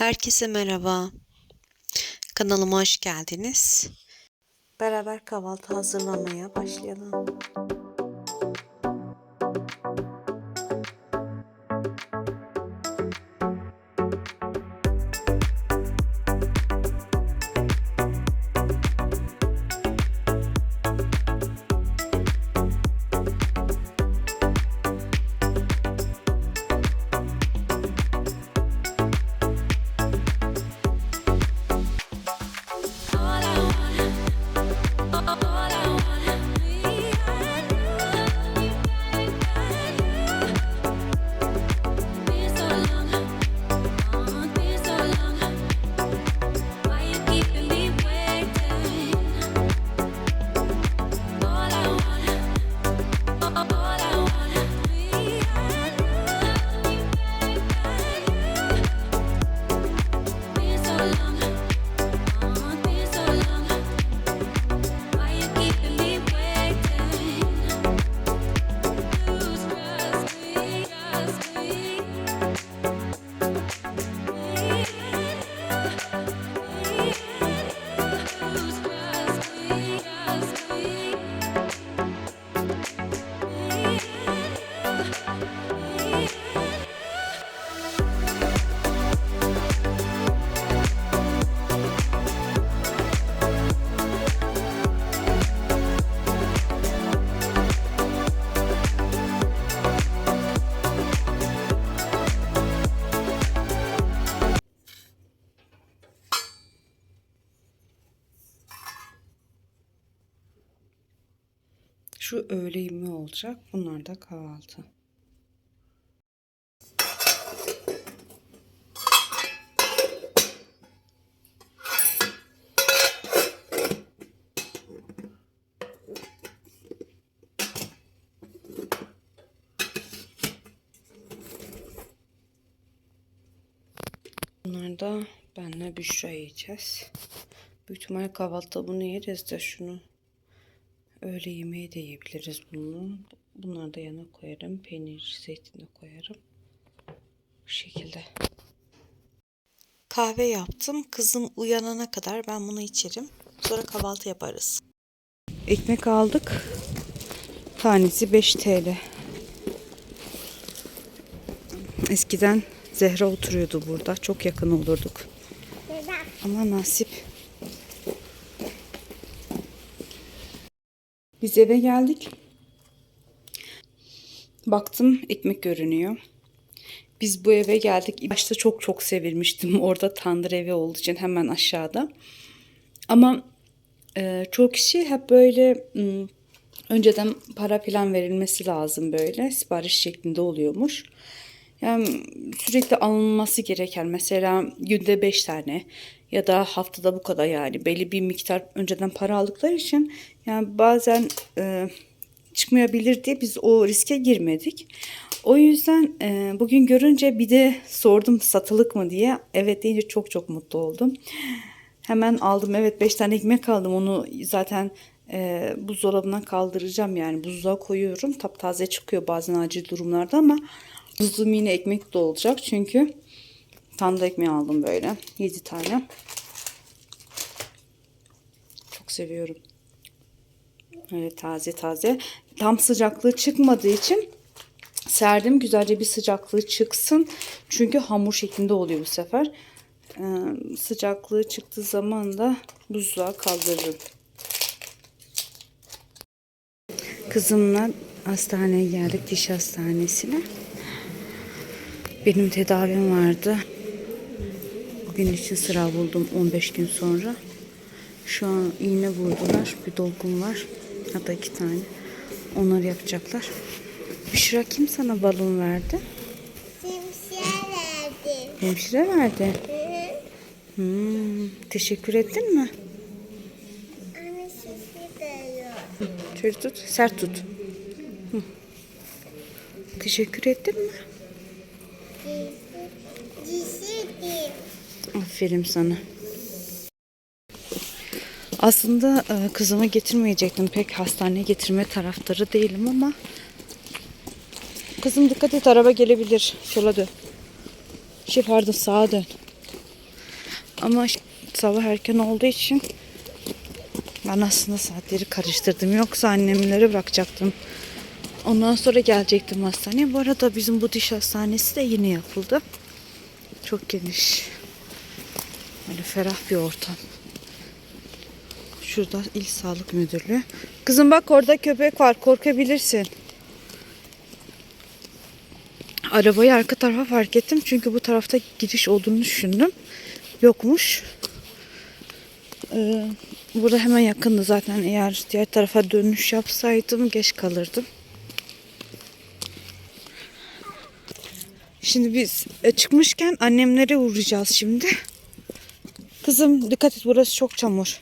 Herkese merhaba. Kanalıma hoş geldiniz. Beraber kahvaltı hazırlamaya başlayalım. Şu öğle yemeği olacak. Bunlar da kahvaltı. Bunlar da benle Büşra yiyeceğiz. Büyük ihtimalle kahvaltıda bunu yeriz de şunu Öğle yemeği de yiyebiliriz bunu. Bunları da yana koyarım. Peynir, zeytin de koyarım. Bu şekilde. Kahve yaptım. Kızım uyanana kadar ben bunu içerim. Sonra kahvaltı yaparız. Ekmek aldık. Tanesi 5 TL. Eskiden Zehra oturuyordu burada. Çok yakın olurduk. Ama nasip. Biz eve geldik. Baktım ekmek görünüyor. Biz bu eve geldik. Başta çok çok sevilmiştim. Orada tandır evi olduğu için hemen aşağıda. Ama e, çoğu kişi hep böyle m, önceden para plan verilmesi lazım böyle. Sipariş şeklinde oluyormuş. Yani sürekli alınması gereken mesela günde 5 tane ya da haftada bu kadar yani belli bir miktar önceden para aldıkları için yani bazen e, çıkmayabilir diye biz o riske girmedik. O yüzden e, bugün görünce bir de sordum satılık mı diye. Evet deyince çok çok mutlu oldum. Hemen aldım evet 5 tane ekmek aldım onu zaten e, buzdolabından kaldıracağım yani buzluğa koyuyorum. Taptaze çıkıyor bazen acil durumlarda ama buzluğum yine ekmek de olacak çünkü tandır ekmeği aldım böyle 7 tane. Çok seviyorum. Evet taze taze. Tam sıcaklığı çıkmadığı için serdim. Güzelce bir sıcaklığı çıksın. Çünkü hamur şeklinde oluyor bu sefer. Ee, sıcaklığı çıktığı zaman da buzluğa kaldırırım. Kızımla hastaneye geldik. Diş hastanesine. Benim tedavim vardı. Bugün için sıra buldum 15 gün sonra. Şu an iğne vurdular. Bir dolgum var. Hatta iki tane. Onları yapacaklar. Büşra kim sana balon verdi? Simsiyah verdi. Hemşire verdi. Hmm, teşekkür ettin mi? Anne veriyor. Şöyle tut. Sert tut. Hı. Teşekkür ettin mi? Aferin sana. Aslında e, kızımı getirmeyecektim. Pek hastaneye getirme taraftarı değilim ama Kızım dikkat et araba gelebilir. Sola dön. Şey pardon sağa dön. Ama sabah erken olduğu için ben aslında saatleri karıştırdım. Yoksa annemlere bırakacaktım. Ondan sonra gelecektim hastaneye. Bu arada bizim bu diş hastanesi de yeni yapıldı. Çok geniş. Böyle ferah bir ortam. Şurada İl Sağlık Müdürlüğü. Kızım bak orada köpek var. Korkabilirsin. Arabayı arka tarafa park ettim. Çünkü bu tarafta giriş olduğunu düşündüm. Yokmuş. Ee, burada hemen yakındı zaten. Eğer diğer tarafa dönüş yapsaydım geç kalırdım. Şimdi biz e, çıkmışken annemlere uğrayacağız şimdi. Kızım dikkat et burası çok çamur.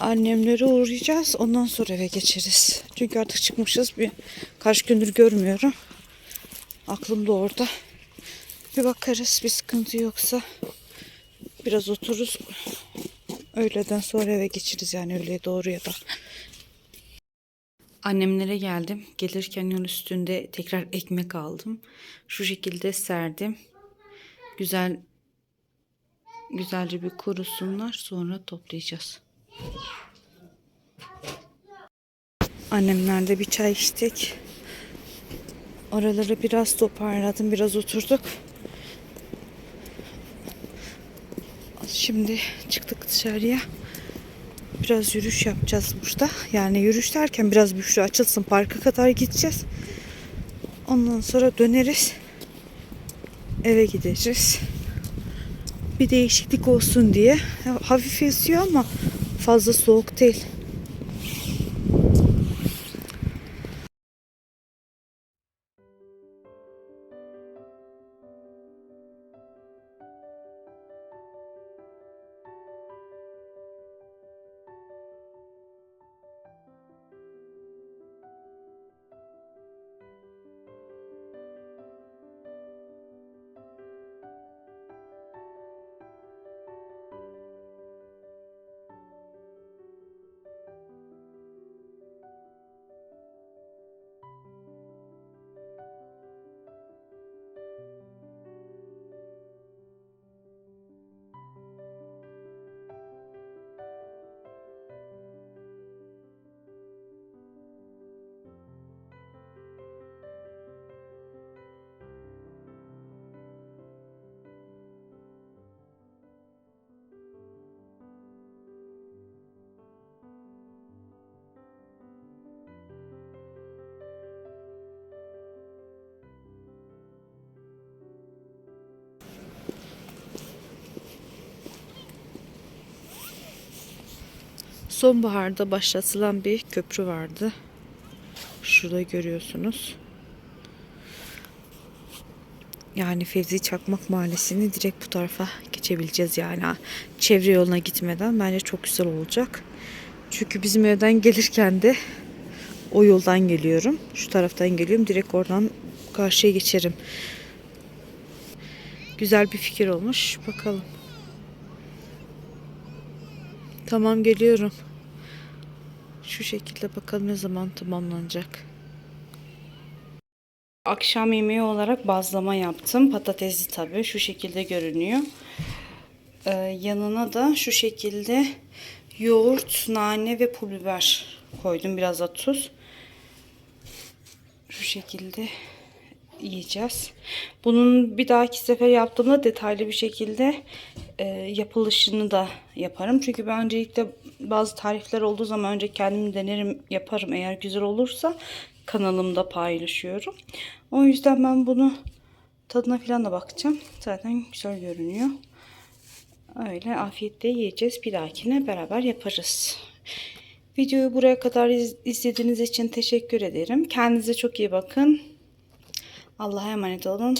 Annemlere uğrayacağız. Ondan sonra eve geçeriz. Çünkü artık çıkmışız. Bir kaç gündür görmüyorum. Aklım da orada. Bir bakarız bir sıkıntı yoksa biraz otururuz. Öğleden sonra eve geçeriz yani öğleye doğru ya da. Annemlere geldim. Gelirken yol üstünde tekrar ekmek aldım. Şu şekilde serdim. Güzel güzelce bir kurusunlar sonra toplayacağız. Annemlerle bir çay içtik. Oraları biraz toparladım, biraz oturduk. Şimdi çıktık dışarıya. Biraz yürüyüş yapacağız burada. Yani yürüyüş derken biraz Büşra açılsın parka kadar gideceğiz. Ondan sonra döneriz. Eve gideceğiz. Bir değişiklik olsun diye. Hafif esiyor ama fazla soğuk değil. Sonbaharda başlatılan bir köprü vardı. Şurada görüyorsunuz. Yani Fevzi Çakmak Mahallesi'ni direkt bu tarafa geçebileceğiz yani. Çevre yoluna gitmeden bence çok güzel olacak. Çünkü bizim evden gelirken de o yoldan geliyorum. Şu taraftan geliyorum. Direkt oradan karşıya geçerim. Güzel bir fikir olmuş. Bakalım. Tamam geliyorum. Şu şekilde bakalım ne zaman tamamlanacak. Akşam yemeği olarak bazlama yaptım. Patatesli tabii. Şu şekilde görünüyor. Ee, yanına da şu şekilde yoğurt, nane ve pul biber koydum. Biraz da tuz. Şu şekilde yiyeceğiz. Bunun bir dahaki sefer yaptığımda detaylı bir şekilde e, yapılışını da yaparım. Çünkü ben öncelikle bazı tarifler olduğu zaman önce kendim denerim yaparım. Eğer güzel olursa kanalımda paylaşıyorum. O yüzden ben bunu tadına falan da bakacağım. Zaten güzel görünüyor. Öyle afiyetle yiyeceğiz. Bir dahakine beraber yaparız. Videoyu buraya kadar iz- izlediğiniz için teşekkür ederim. Kendinize çok iyi bakın. Allah'a emanet olun.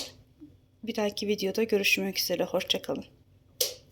Bir dahaki videoda görüşmek üzere. Hoşçakalın.